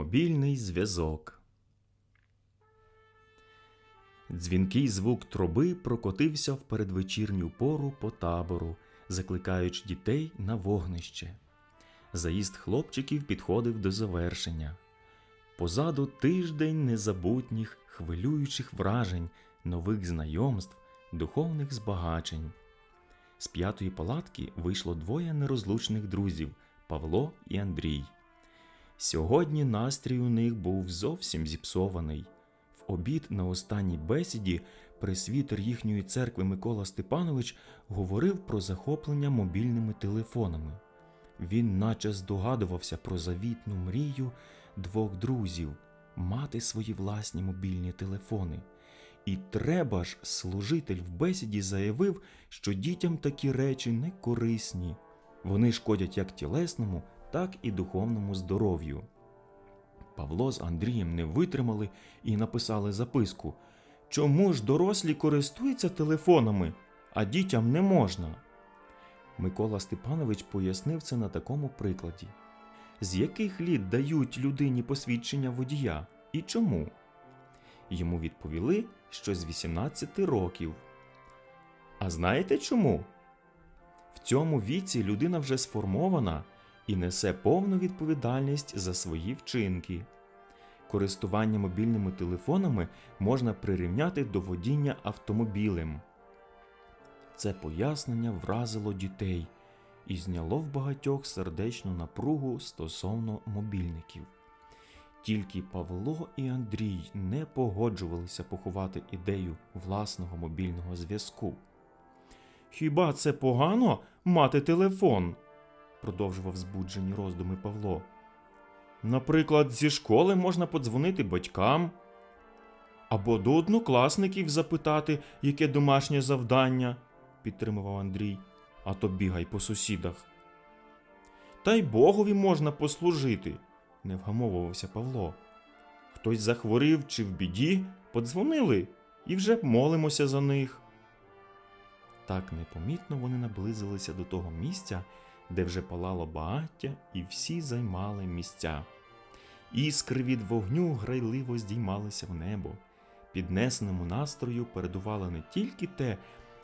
Мобільний зв'язок. Дзвінкий звук труби прокотився в передвечірню пору по табору, закликаючи дітей на вогнище. Заїзд хлопчиків підходив до завершення. Позаду тиждень незабутніх, хвилюючих вражень, нових знайомств, духовних збагачень. З п'ятої палатки вийшло двоє нерозлучних друзів Павло і Андрій. Сьогодні настрій у них був зовсім зіпсований. В обід на останній бесіді пресвітер їхньої церкви Микола Степанович говорив про захоплення мобільними телефонами. Він наче здогадувався про завітну мрію двох друзів мати свої власні мобільні телефони. І треба ж, служитель в бесіді заявив, що дітям такі речі не корисні. Вони шкодять як тілесному, так і духовному здоров'ю. Павло з Андрієм не витримали і написали записку: Чому ж дорослі користуються телефонами, а дітям не можна? Микола Степанович пояснив це на такому прикладі: з яких літ дають людині посвідчення водія і чому? Йому відповіли, що з 18 років. А знаєте чому? В цьому віці людина вже сформована і несе повну відповідальність за свої вчинки. Користування мобільними телефонами можна прирівняти до водіння автомобілем. Це пояснення вразило дітей і зняло в багатьох сердечну напругу стосовно мобільників. Тільки Павло і Андрій не погоджувалися поховати ідею власного мобільного зв'язку. Хіба це погано мати телефон? Продовжував збуджені роздуми Павло. Наприклад, зі школи можна подзвонити батькам або до однокласників запитати, яке домашнє завдання, підтримував Андрій, а то бігай по сусідах. Та й Богові можна послужити, не вгамовувався Павло. Хтось захворів чи в біді, подзвонили і вже молимося за них. Так непомітно вони наблизилися до того місця, де вже палало багаття, і всі займали місця. Іскри від вогню грайливо здіймалися в небо. Піднесеному настрою передувало не тільки те,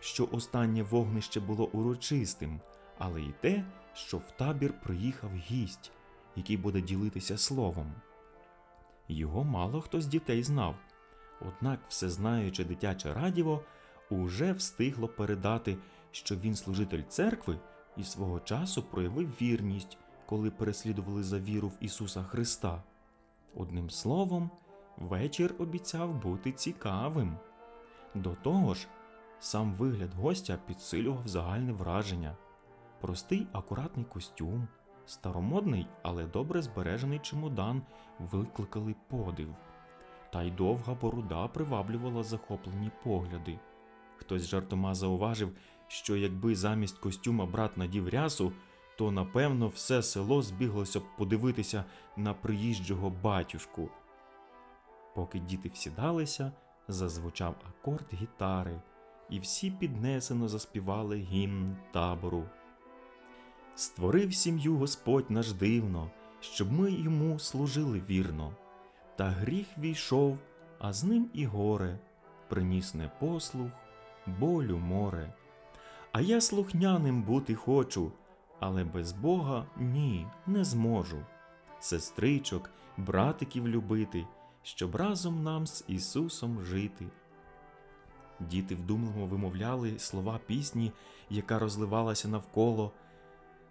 що останнє вогнище було урочистим, але й те, що в табір приїхав гість, який буде ділитися словом. Його мало хто з дітей знав, однак всезнаюче дитяче радіво уже встигло передати, що він служитель церкви і свого часу проявив вірність, коли переслідували за віру в Ісуса Христа. Одним словом, вечір обіцяв бути цікавим. До того ж, сам вигляд гостя підсилював загальне враження. Простий акуратний костюм, старомодний, але добре збережений чемодан викликали подив. Та й довга борода приваблювала захоплені погляди. Хтось жартома зауважив, що якби замість костюма брат надів рясу, то напевно все село збіглося б подивитися на приїжджого батюшку. Поки діти всідалися, зазвучав акорд гітари, і всі піднесено заспівали гімн табору. Створив сім'ю Господь наш дивно, щоб ми йому служили вірно. Та гріх війшов, а з ним і горе, приніс непослух, болю море. А я слухняним бути хочу, але без Бога ні, не зможу. Сестричок, братиків любити, щоб разом нам з Ісусом жити. Діти вдумливо вимовляли слова пісні, яка розливалася навколо.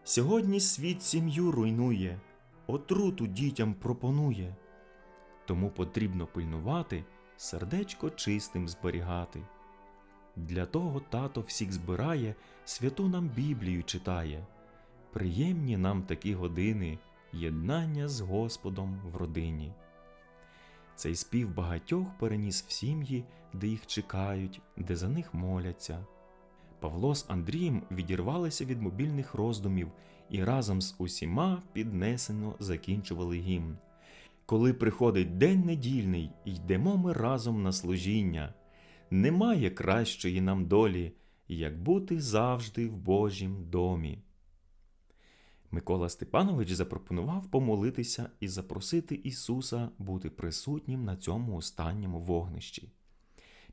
Сьогодні світ сім'ю руйнує, отруту дітям пропонує. Тому потрібно пильнувати, сердечко чистим зберігати. Для того тато всіх збирає, святу нам Біблію читає. Приємні нам такі години, єднання з Господом в родині. Цей спів багатьох переніс в сім'ї, де їх чекають, де за них моляться. Павло з Андрієм відірвалися від мобільних роздумів і разом з усіма піднесено закінчували гімн. Коли приходить день недільний, йдемо ми разом на служіння. Немає кращої нам долі, як бути завжди в Божім домі. Микола Степанович запропонував помолитися і запросити Ісуса бути присутнім на цьому останньому вогнищі.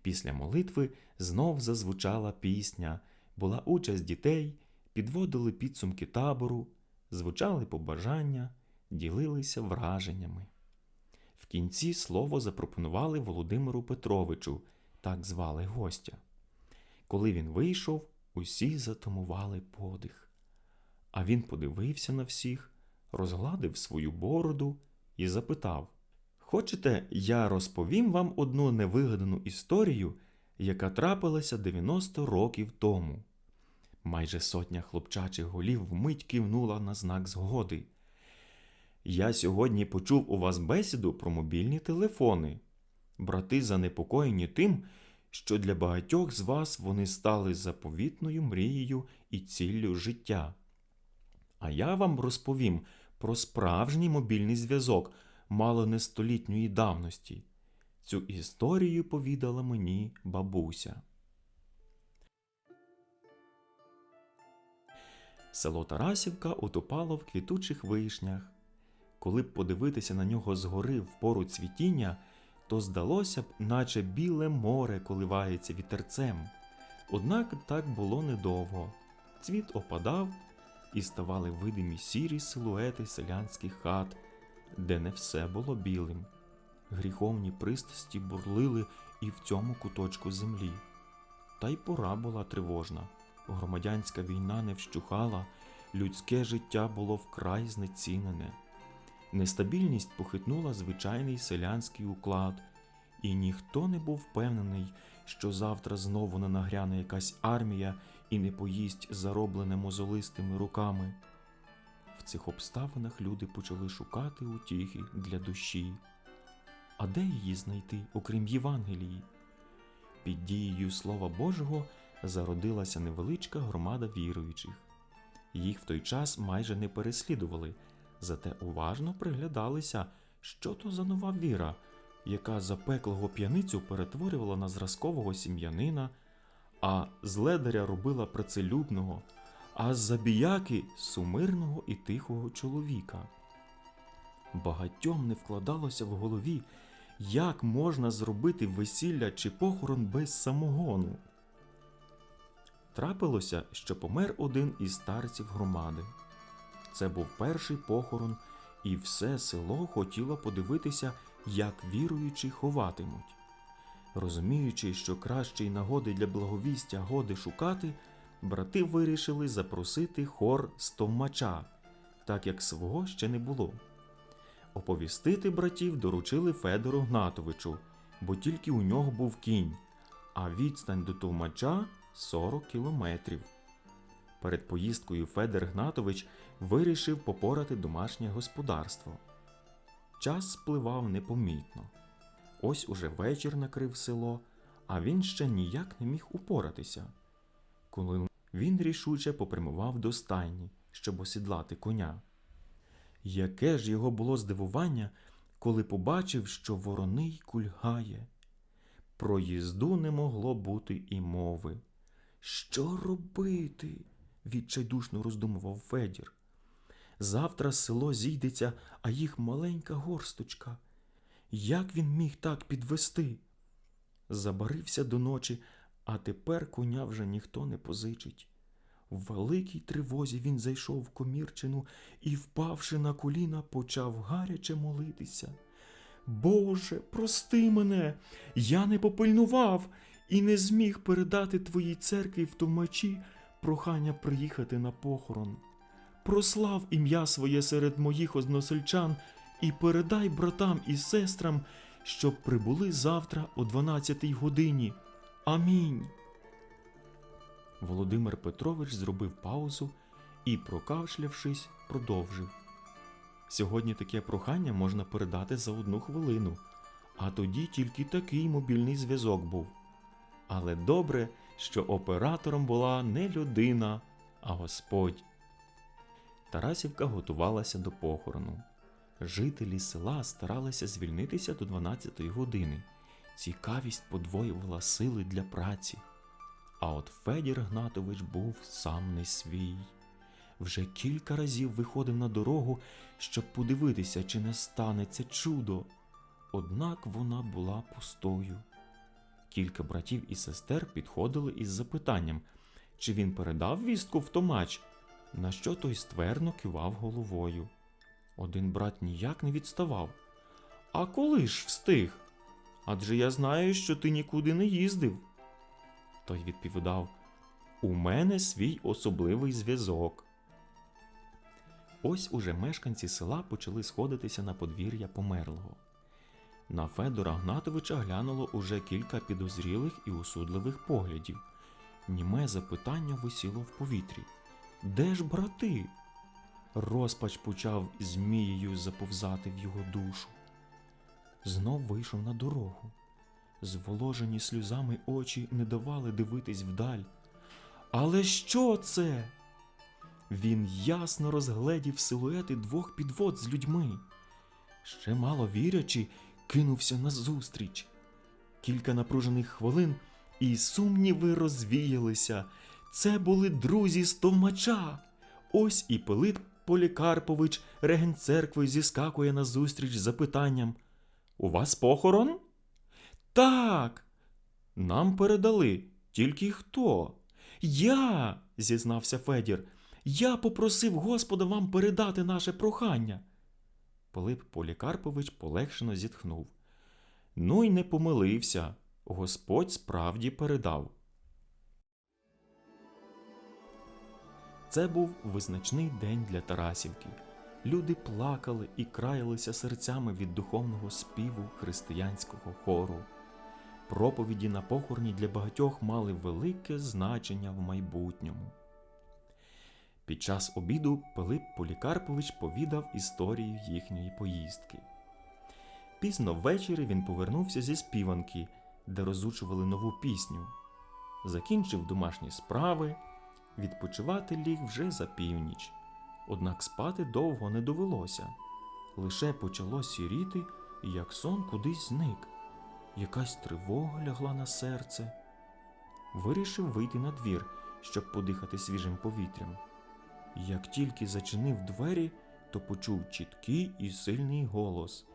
Після молитви знов зазвучала пісня, була участь дітей, підводили підсумки табору, звучали побажання, ділилися враженнями. В кінці слово запропонували Володимиру Петровичу, так звали гостя. Коли він вийшов, усі затамували подих. А він подивився на всіх, розгладив свою бороду і запитав: Хочете, я розповім вам одну невигадану історію, яка трапилася 90 років тому. Майже сотня хлопчачих голів вмить кивнула на знак згоди. Я сьогодні почув у вас бесіду про мобільні телефони. Брати занепокоєні тим, що для багатьох з вас вони стали заповітною мрією і ціллю життя. А я вам розповім про справжній мобільний зв'язок мало не столітньої давності. Цю історію повідала мені бабуся. Село Тарасівка утопало в квітучих вишнях. Коли б подивитися на нього згори в пору цвітіння, то здалося б, наче біле море коливається вітерцем. Однак так було недовго. Цвіт опадав, і ставали видимі сірі силуети селянських хат, де не все було білим. Гріховні пристрасті бурлили і в цьому куточку землі. Та й пора була тривожна. Громадянська війна не вщухала, людське життя було вкрай знецінене. Нестабільність похитнула звичайний селянський уклад, і ніхто не був впевнений, що завтра знову не нагряне якась армія і не поїсть зароблене мозолистими руками. В цих обставинах люди почали шукати утіхи для душі. А де її знайти, окрім Євангелії? Під дією Слова Божого зародилася невеличка громада віруючих. Їх в той час майже не переслідували, зате уважно приглядалися, що то за нова віра, яка запеклого п'яницю перетворювала на зразкового сім'янина, а з ледаря робила працелюбного, а з забіяки сумирного і тихого чоловіка. Багатьом не вкладалося в голові, як можна зробити весілля чи похорон без самогону. Трапилося, що помер один із старців громади. Це був перший похорон, і все село хотіло подивитися, як віруючі ховатимуть. Розуміючи, що кращої нагоди для благовістя годи шукати, брати вирішили запросити хор стовмача, так як свого ще не було. Оповістити братів доручили Федору Гнатовичу, бо тільки у нього був кінь, а відстань до товмача 40 кілометрів. Перед поїздкою Федор Гнатович вирішив попорати домашнє господарство. Час спливав непомітно. Ось уже вечір накрив село, а він ще ніяк не міг упоратися. Коли він рішуче попрямував до стайні, щоб осідлати коня. Яке ж його було здивування, коли побачив, що вороний кульгає. Про їзду не могло бути і мови. Що робити? Відчайдушно роздумував Федір. Завтра село зійдеться, а їх маленька горсточка. Як він міг так підвести? Забарився до ночі, а тепер коня вже ніхто не позичить. В великій тривозі він зайшов в комірчину і, впавши на коліна, почав гаряче молитися. Боже, прости мене, я не попильнував і не зміг передати твоїй церкві в томачі прохання приїхати на похорон. Прослав ім'я своє серед моїх односельчан і передай братам і сестрам, щоб прибули завтра о 12 годині. Амінь. Володимир Петрович зробив паузу і, прокашлявшись, продовжив. Сьогодні таке прохання можна передати за одну хвилину, а тоді тільки такий мобільний зв'язок був. Але добре, що оператором була не людина, а Господь. Тарасівка готувалася до похорону. Жителі села старалися звільнитися до 12-ї години. Цікавість подвоювала сили для праці. А от Федір Гнатович був сам не свій. вже кілька разів виходив на дорогу, щоб подивитися, чи не станеться чудо. Однак вона була пустою. Кілька братів і сестер підходили із запитанням, чи він передав вістку в томач, на що той ствердно кивав головою. Один брат ніяк не відставав. А коли ж встиг? Адже я знаю, що ти нікуди не їздив. Той відповідав: У мене свій особливий зв'язок. Ось уже мешканці села почали сходитися на подвір'я померлого. На Федора Гнатовича глянуло уже кілька підозрілих і осудливих поглядів. Німе запитання висіло в повітрі. Де ж брати? Розпач почав змією заповзати в його душу. Знов вийшов на дорогу. Зволожені сльозами очі не давали дивитись вдаль. Але що це? Він ясно розгледів силуети двох підвод з людьми. Ще мало вірячи, кинувся назустріч. Кілька напружених хвилин, і сумніви розвіялися. Це були друзі з товмача. Ось і Пилип Полікарпович, регент церкви, зіскакує назустріч з запитанням: У вас похорон? Так. Нам передали. Тільки хто? Я, зізнався Федір. Я попросив Господа вам передати наше прохання. Пилип Полікарпович полегшено зітхнув. Ну й не помилився. Господь справді передав. Це був визначний день для Тарасівки. Люди плакали і краялися серцями від духовного співу християнського хору. Проповіді на похороні для багатьох мали велике значення в майбутньому. Під час обіду Пилип Полікарпович повідав історію їхньої поїздки. Пізно ввечері він повернувся зі співанки, де розучували нову пісню. Закінчив домашні справи, відпочивати ліг вже за північ. Однак спати довго не довелося. Лише почало сіріти, як сон кудись зник. Якась тривога лягла на серце. Вирішив вийти на двір, щоб подихати свіжим повітрям. Як тільки зачинив двері, то почув чіткий і сильний голос: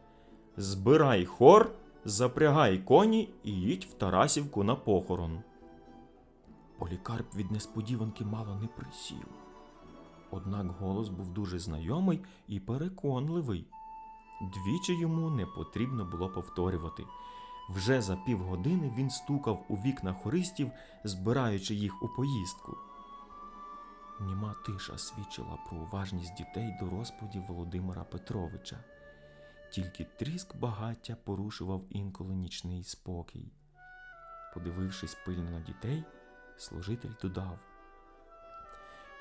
Збирай хор, запрягай коні і їдь в Тарасівку на похорон. Полікарп від несподіванки мало не присів. Однак голос був дуже знайомий і переконливий. Двічі йому не потрібно було повторювати. Вже за півгодини він стукав у вікна хористів, збираючи їх у поїздку. Німа тиша свідчила про уважність дітей до розповіді Володимира Петровича. Тільки тріск багаття порушував інколи нічний спокій. Подивившись пильно на дітей, служитель додав.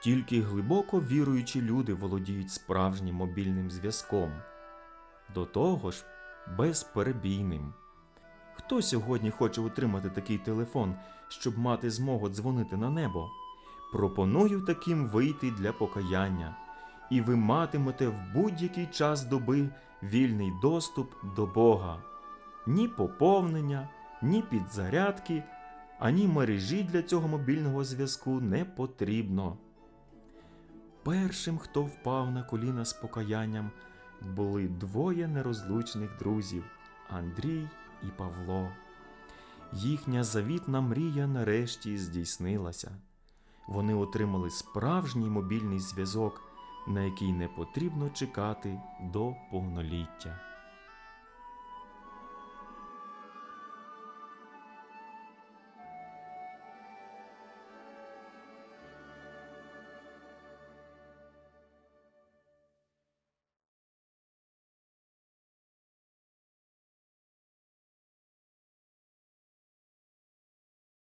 Тільки глибоко віруючі люди володіють справжнім мобільним зв'язком. До того ж, безперебійним. Хто сьогодні хоче отримати такий телефон, щоб мати змогу дзвонити на небо? Пропоную таким вийти для покаяння, і ви матимете в будь-який час доби вільний доступ до Бога. Ні поповнення, ні підзарядки, ані мережі для цього мобільного зв'язку не потрібно. Першим, хто впав на коліна з покаянням, були двоє нерозлучних друзів Андрій і Павло. Їхня завітна мрія нарешті здійснилася. Вони отримали справжній мобільний зв'язок, на який не потрібно чекати до повноліття.